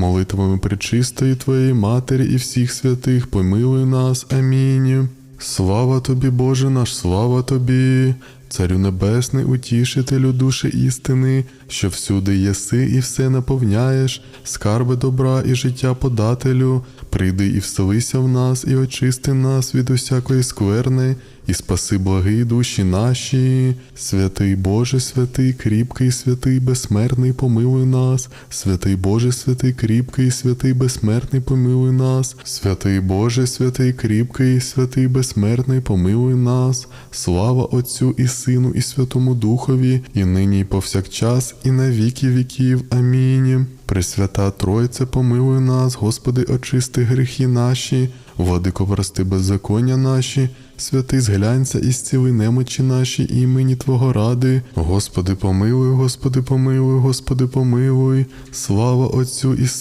молитвами пречистої Твоєї Матері і всіх святих, помилуй нас. Амінь. Слава тобі, Боже наш, слава тобі, Царю Небесний, утішителю душі істини, що всюди єси і все наповняєш, скарби добра і життя подателю, прийди і вселися в нас, і очисти нас від усякої скверни, і спаси благі душі наші. Святий Боже, святий, кріпкий, святий, безсмертний, помилуй нас. Святий Боже, святий, кріпкий, святий, безсмертний, помилуй нас. Святий Боже, святий, кріпкий, святий, безсмертний, помилуй нас. Слава Отцю і Сину, і Святому Духові, і нині, і повсякчас, і на віки віків. Амінь. Пресвята Тройце, помилуй нас, Господи, очисти гріхи наші, владико, прости беззаконня наші, святий зглянься і зціли немочі наші імені Твого ради. Господи, помилуй, Господи, помилуй, Господи, помилуй, слава Отцю і